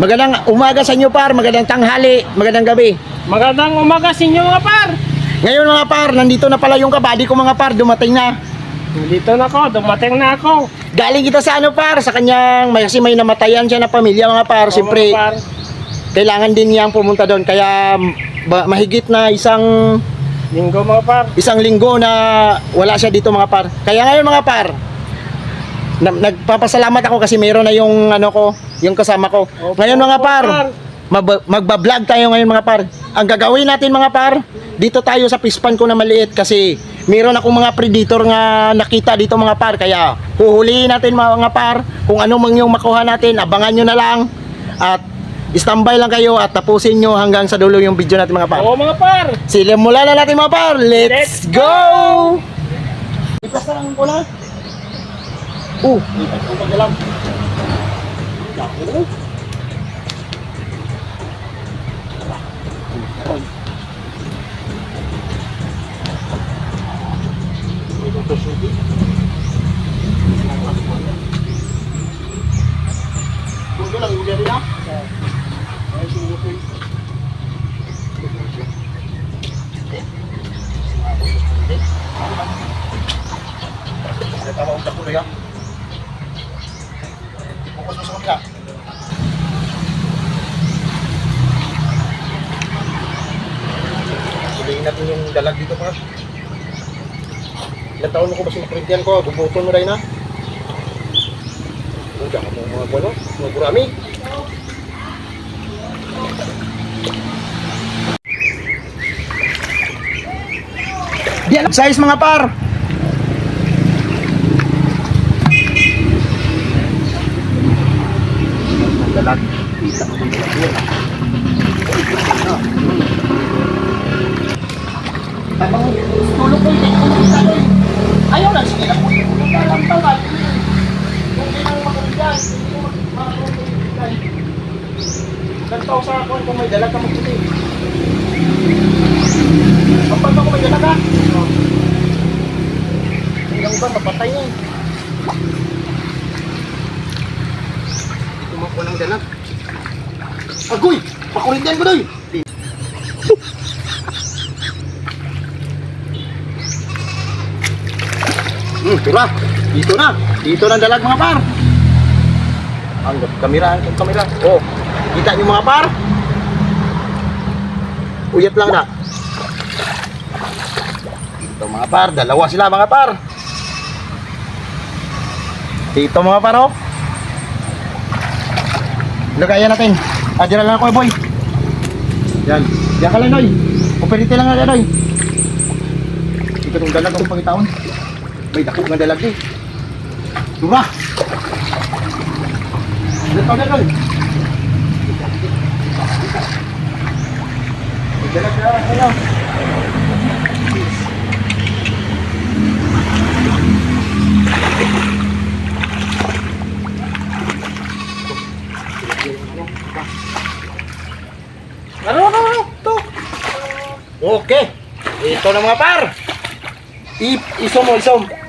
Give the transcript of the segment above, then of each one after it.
Magandang umaga sa inyo par, magandang tanghali, magandang gabi. Magandang umaga sa inyo mga par. Ngayon mga par, nandito na pala yung kabady ko mga par, dumating na. Dito na ako, dumating na ako. Galing kita sa ano par, sa kanyang, may, kasi may namatayan siya na pamilya mga par. Oo, Siyempre, mga par. kailangan din niyang pumunta doon. Kaya ba, mahigit na isang Linggo mga par. isang linggo na wala siya dito mga par. Kaya ngayon mga par, na, nagpapasalamat ako kasi meron na yung ano ko, yung kasama ko. Opo, ngayon mga par, mab- magbablog tayo ngayon mga par. Ang gagawin natin mga par, dito tayo sa pispan ko na maliit kasi meron akong mga predator nga nakita dito mga par. Kaya huhulihin natin mga par, kung ano mang yung makuha natin, abangan nyo na lang. At standby lang kayo at tapusin nyo hanggang sa dulo yung video natin mga par. Oo mga par. Simulan na natin mga par. Let's, Let's go! Ipas na lang ko na. Uh, ipas ko pa lang. Pundo lang, ulit rin ah. Ay, sumutin. Saya tahu utak dulu ya. Fokus mo sa kabila. Sulihin natin yung dalag dito pa. Ilang taon ko ba sinakrintian ko? Gubuton mo rin na. Udah ka mo mga bueno, mga gurami. Diyan size mga par. dalag. Tulog ko ko makita ko. Ayaw lang sila yung dalang tawag. Kung hindi nang makuligan, hindi mo makuligan. Nagtaw sa ako kung may dalag ka magputi. Kapag ako may dalag ka. Hanggang ba mapatay yan. Kumakuha ng dalag. Agoy! Pakulindihan ko doy! Hmm, tira. Dito na. Dito na dalag mga par. Ang kamera, ang kamera. Oh, kita niyo mga par? Uyat lang na. Dito mga par, dalawa sila mga par. Dito mga par oh. Lagayan natin. Dyan lang ako eh, boy. Yan. Yan ka lang, Noy. Operate lang nga, Noy. Ito itong dalag akong pangitaon. May dakot nga dalag eh. Dura! Dito ka, Noy. May dalag na, ano? Ano, ano, ano? Okay. Ito na mga par. I isom mo, isom.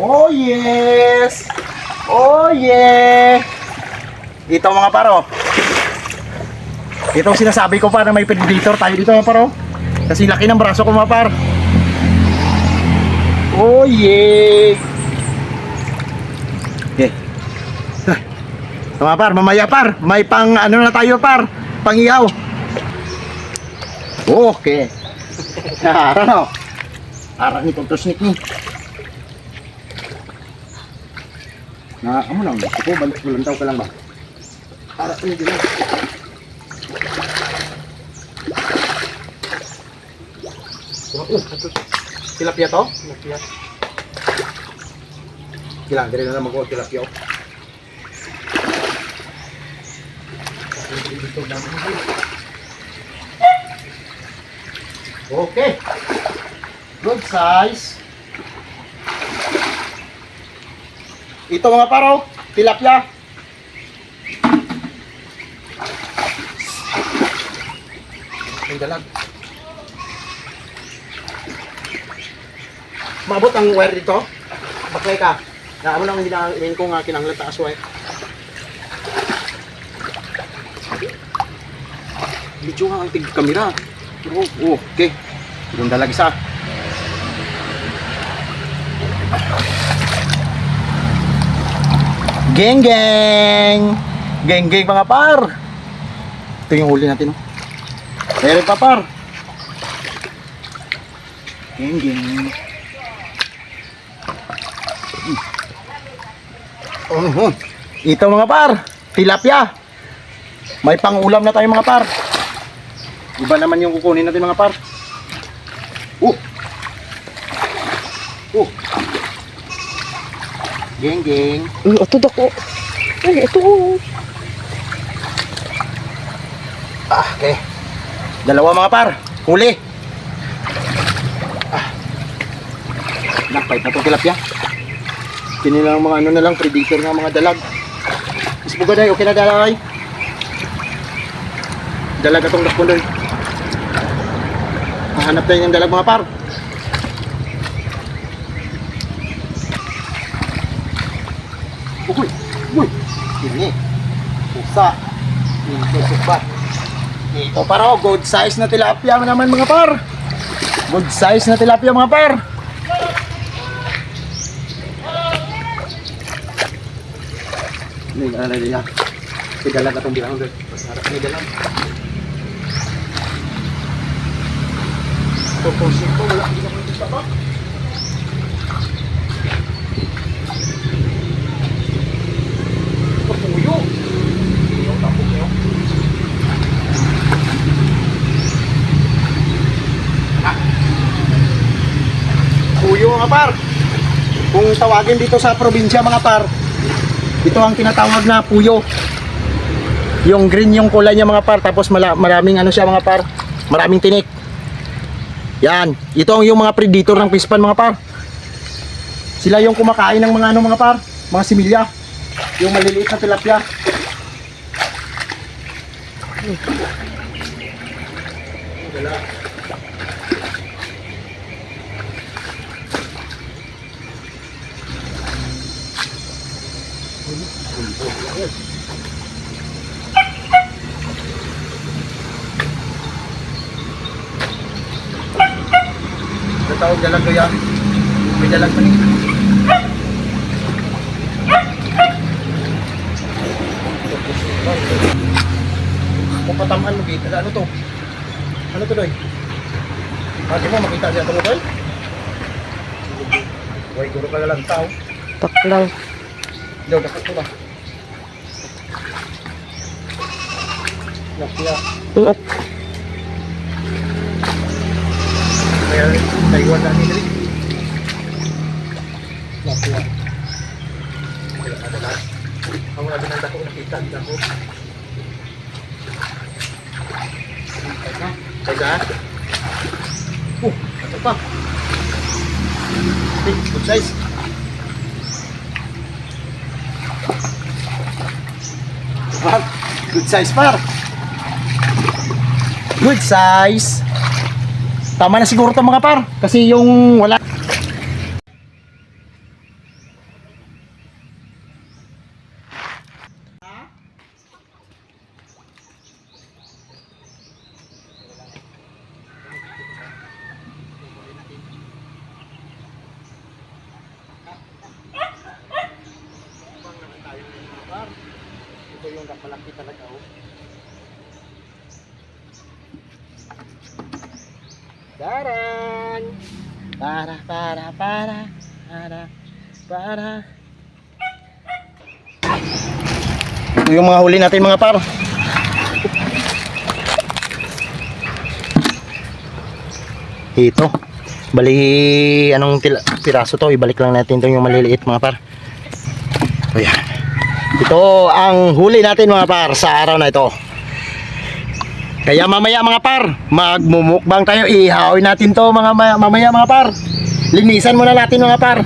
Oh, yes. Oh, yeah. Ito mga paro. Ito sinasabi ko pa na may predator tayo dito mga paro. Kasi laki ng braso ko mga par. Oh, yeah. Okay. Mga par, mamaya par. May pang ano na tayo par. Pangiyaw. Okay. Ara no. Ara ni pagtusnik ni. Na, amo lang. Ako balik bulantaw ka lang ba? Para ni dito. Oh, tilapia to? Tilapia. Kailangan din na naman ko tilapia. Okay. Good size. Ito mga paro, tilapia. Ang dalag. Maabot ang wire dito. Bakay ka. Naamo nang hinahin ko nga kinanglan taas wire. Medyo nga ang tig kamera. Oh, oh, okay. Yung dalag isa. Geng geng! Geng geng mga par! Ito yung huli natin. Oh. Meron pa par. Geng geng. Oh, ito mga par, tilapia. May pangulam na tayo mga par. Iba naman yung kukunin natin mga par. Oh. Oh. Geng geng. Uy, ito dako. Ay, ito. Ah, okay. Dalawa mga par. Huli. Ah. Nakpay na itong tilapia. Kini lang mga ano na lang, predator ng mga dalag. Mas bugaday, okay na dalay. Dalag atong lakpuloy. Hahanap tayo ng dalag mga par. Uy, uy. Ini. Pusa. Ito supat. Ito para oh, good size na tilapia naman mga par. Good size na tilapia mga par. Ini ano niya. Tigalan atong bilang doon. Harap ni dalang. Tutusin ko wala hindi ako dito ba? Papuyo. Yung tapos niyo. Puyo mga par. Kung tawagin dito sa probinsya mga par, ito ang tinatawag na puyo. Yung green yung kulay niya mga par, tapos maraming ano siya mga par, maraming tinik. Yan, ito ang yung mga predator ng pispan mga par. Sila yung kumakain ng mga ano mga par, mga similya. Yung maliliit na tilapia. Natawag dalag ko yan. May dalag pa rin. Kung patamaan mo dito, ano to? Ano to doy? Pati mo makita siya ito doy? Huwag guro ka lang tao. Taklaw. Daw, dapat ko ba? Nakya. Ang Kaya Taiwan natin dali. Nakya. Kaya adalas. Ang mga binanda ko nakita dako. Taga. Oh, ano pa? Hey, good size. Good size par. Good size. Tama na siguro to mga par. Kasi yung wala. Ito yung malaki talaga oh. Daran! Para, para, para, para. Ito yung mga huli natin mga par. Ito. Bali, anong piraso to? Ibalik lang natin to yung maliliit mga par. Ayan. Ito ang huli natin mga par sa araw na ito. Kaya mamaya mga par, magmumukbang tayo. Ihawin natin to mga ma- mamaya mga par. Linisan muna natin mga par.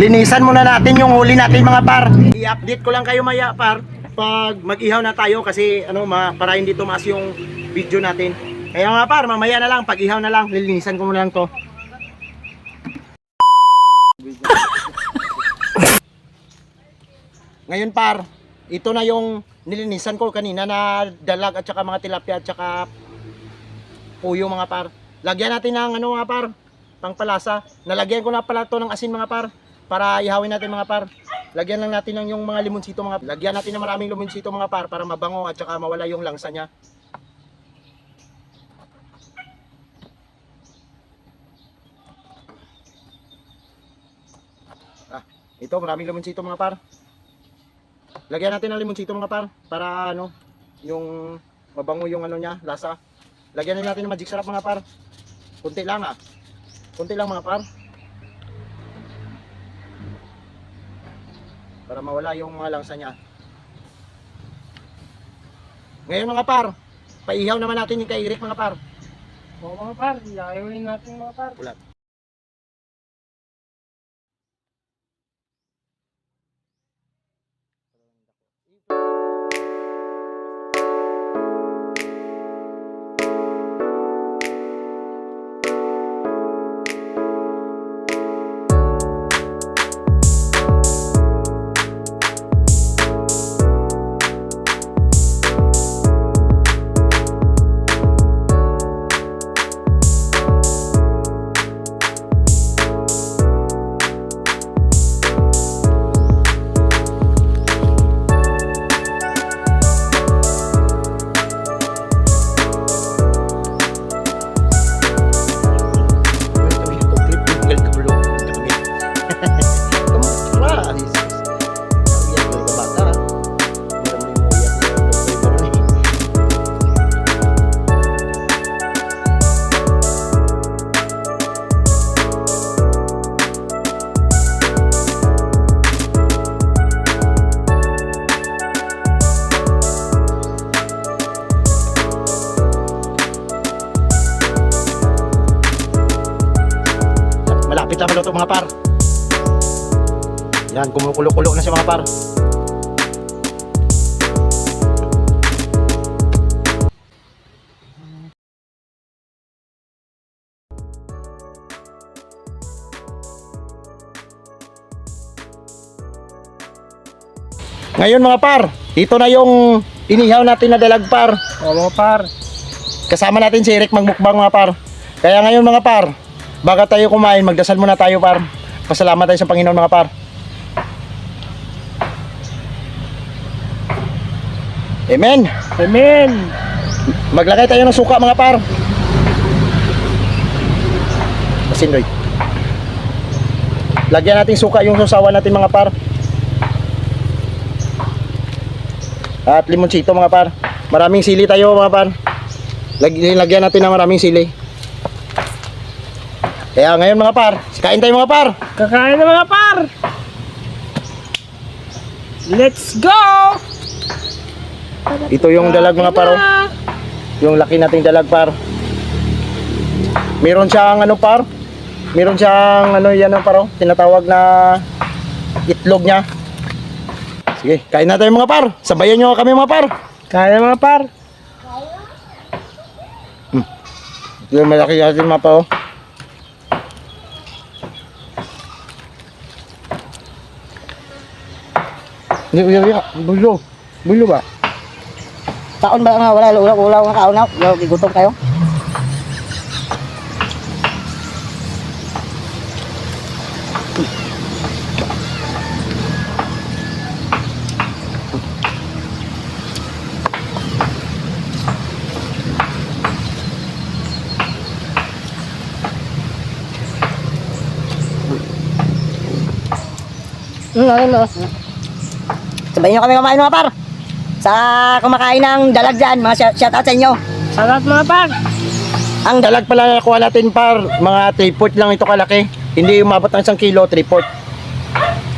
Linisan muna natin yung huli natin mga par. I-update ko lang kayo maya par pag mag-ihaw na tayo kasi ano ma para hindi tumaas yung video natin. Kaya mga par, mamaya na lang, pag ihaw na lang, lilinisan ko muna lang to. Ngayon par, ito na yung nilinisan ko kanina na dalag at saka mga tilapia at saka puyo mga par. Lagyan natin ng ano mga par, pangpalasa. Nalagyan ko na pala to ng asin mga par para ihawin natin mga par. Lagyan lang natin ng yung mga limonsito mga Lagyan natin ng maraming limonsito mga par para mabango at saka mawala yung langsa niya. Ah, ito maraming limonsito mga par. Lagyan natin ng limonsito mga par para ano, yung mabango yung ano niya, lasa. Lagyan natin ng magic sarap mga par. Kunti lang ah. Kunti lang mga par. Para mawala yung mga langsa niya. Ngayon mga par, paihaw naman natin yung kay Eric mga par. Oo mga par, iayawin natin mga par. Wala. Yan, kumukulo-kulo na siya mga par. Ngayon mga par, ito na yung inihaw natin na dalag par. Oo mga par. Kasama natin si Eric magmukbang mga par. Kaya ngayon mga par, bago tayo kumain, magdasal muna tayo par. Pasalamat tayo sa Panginoon mga par. Amen. Amen. Maglagay tayo ng suka mga par. Asin Roy. Lagyan natin suka yung susawa natin mga par. At limonsito mga par. Maraming sili tayo mga par. Lag- Lagyan natin ng maraming sili. Kaya ngayon mga par, kain tayo mga par. Kakain na mga par. Let's go! Ito yung dalag mga par. Na. Yung laki nating dalag par. Meron siyang ano par? Meron siyang ano yan ang paro, tinatawag na itlog niya. Sige, kain na tayo mga par. Sabayan nyo kami mga par. Kaya mga par. Ito yung malaki natin mga par. oh. Hindi, uya, uya. Bulo. Bulo ba? Taon ba nga wala ulaw ulaw nga kaunaw. Yo gigutom kayo. Hmm, ano, ano. Sabayin nyo kami kumain mga par. Sa kumakain ng dalag dyan, mga shout- shoutout sa inyo. Salat mga par. Ang dalag pala na nakuha natin par, mga 3 foot lang ito kalaki. Hindi umabot ng isang kilo, 3 foot.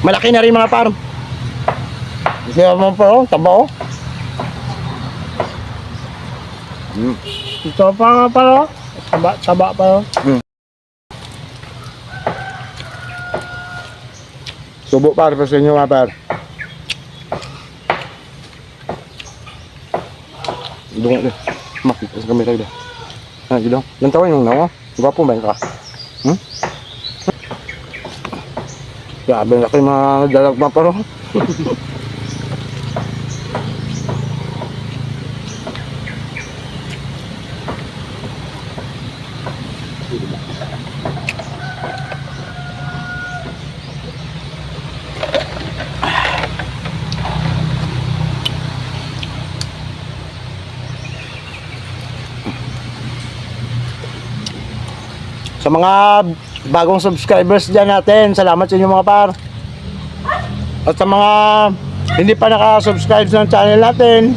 Malaki na rin mga par. Hindi naman pa oh, taba oh. Mm. Ito pa nga par. oh. Taba, taba pa. oh. Subo par, pa sa inyo mga par. Dungo na. Makita sa kamera ito. Ah, gino. Ilan taon yung nawa? Gwapo ba ka? Hmm? Grabe na kayo mga dalagma pa rin. Sa mga bagong subscribers dyan natin, salamat sa inyo mga par. At sa mga hindi pa nakasubscribe ng channel natin,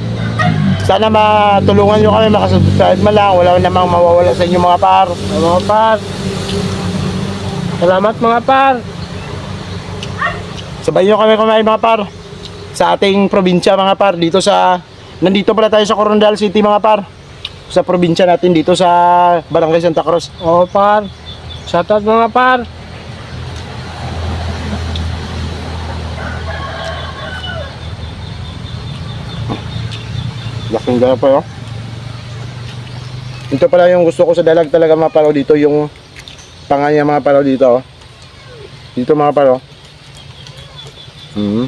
sana matulungan nyo kami makasubscribe man lang. Wala namang mawawala sa inyo mga par. Mga par. Salamat mga par. Sabay nyo kami kumain mga par. Sa ating probinsya mga par. Dito sa, nandito pala tayo sa Corondal City mga par. Sa probinsya natin dito sa Barangay Santa Cruz. Oo par. Shoutout mga par. Laking dala pa yun. Ito pala yung gusto ko sa dalag talaga mga paro dito yung panganya mga paro dito. oh. Dito mga paro. Mhm.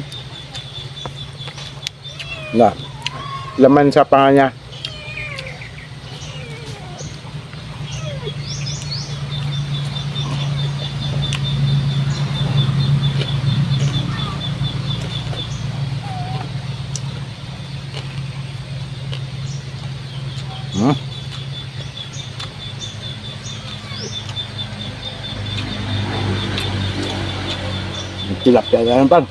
Na. Laman sa panganya. Tilapia na yan pan.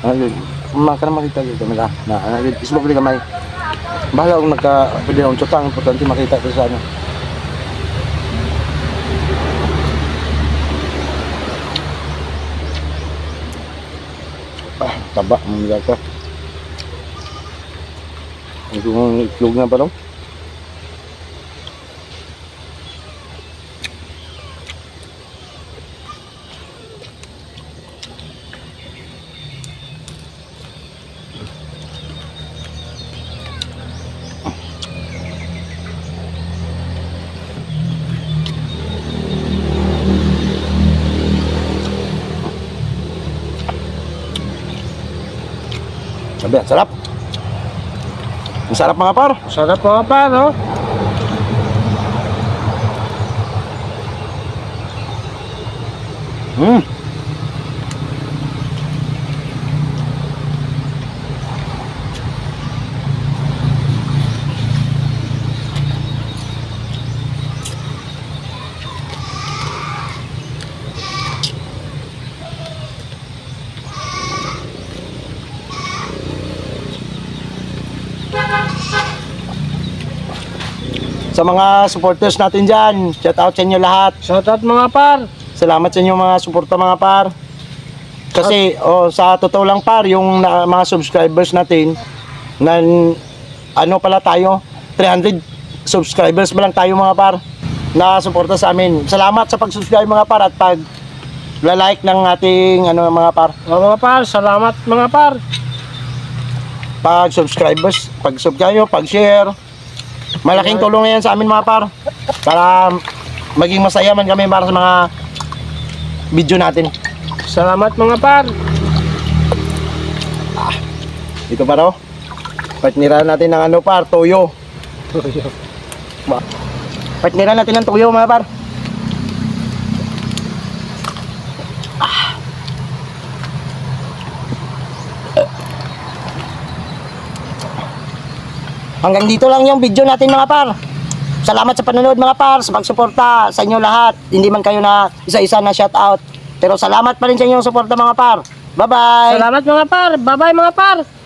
Ano, maka na makita dito nila. Na, ano, isbog ni kamay. Bahala kung nagka, pwede na unsotang, importante makita ko sa ano. Taba, mga ka. Yung itlog na pa daw. Ang sarap. Ang sarap mga par. Sarap mga par oh. Mm. Sa mga supporters natin dyan, shout out sa inyo lahat. Shoutout mga par. Salamat sa inyo mga suporta mga par. Kasi oh, sa totoo lang par, yung na, mga subscribers natin, na, ano pala tayo, 300 subscribers pa lang tayo mga par, na suporta sa amin. Salamat sa pag-subscribe mga par at pag like ng ating ano mga par. Oo mga par. Salamat mga par. Pag subscribers, pag subscribe pag share. Malaking tulong yan sa amin mga par. Para maging masaya man kami para sa mga video natin. Salamat mga par. Ito pa raw. Partnera natin ng ano par, toyo. Ba- Partnera natin ng toyo mga par. Hanggang dito lang yung video natin mga par. Salamat sa panonood mga par, sa pagsuporta sa inyo lahat. Hindi man kayo na isa-isa na shout out. Pero salamat pa rin sa inyong suporta mga par. Bye-bye! Salamat mga par. Bye bye mga par.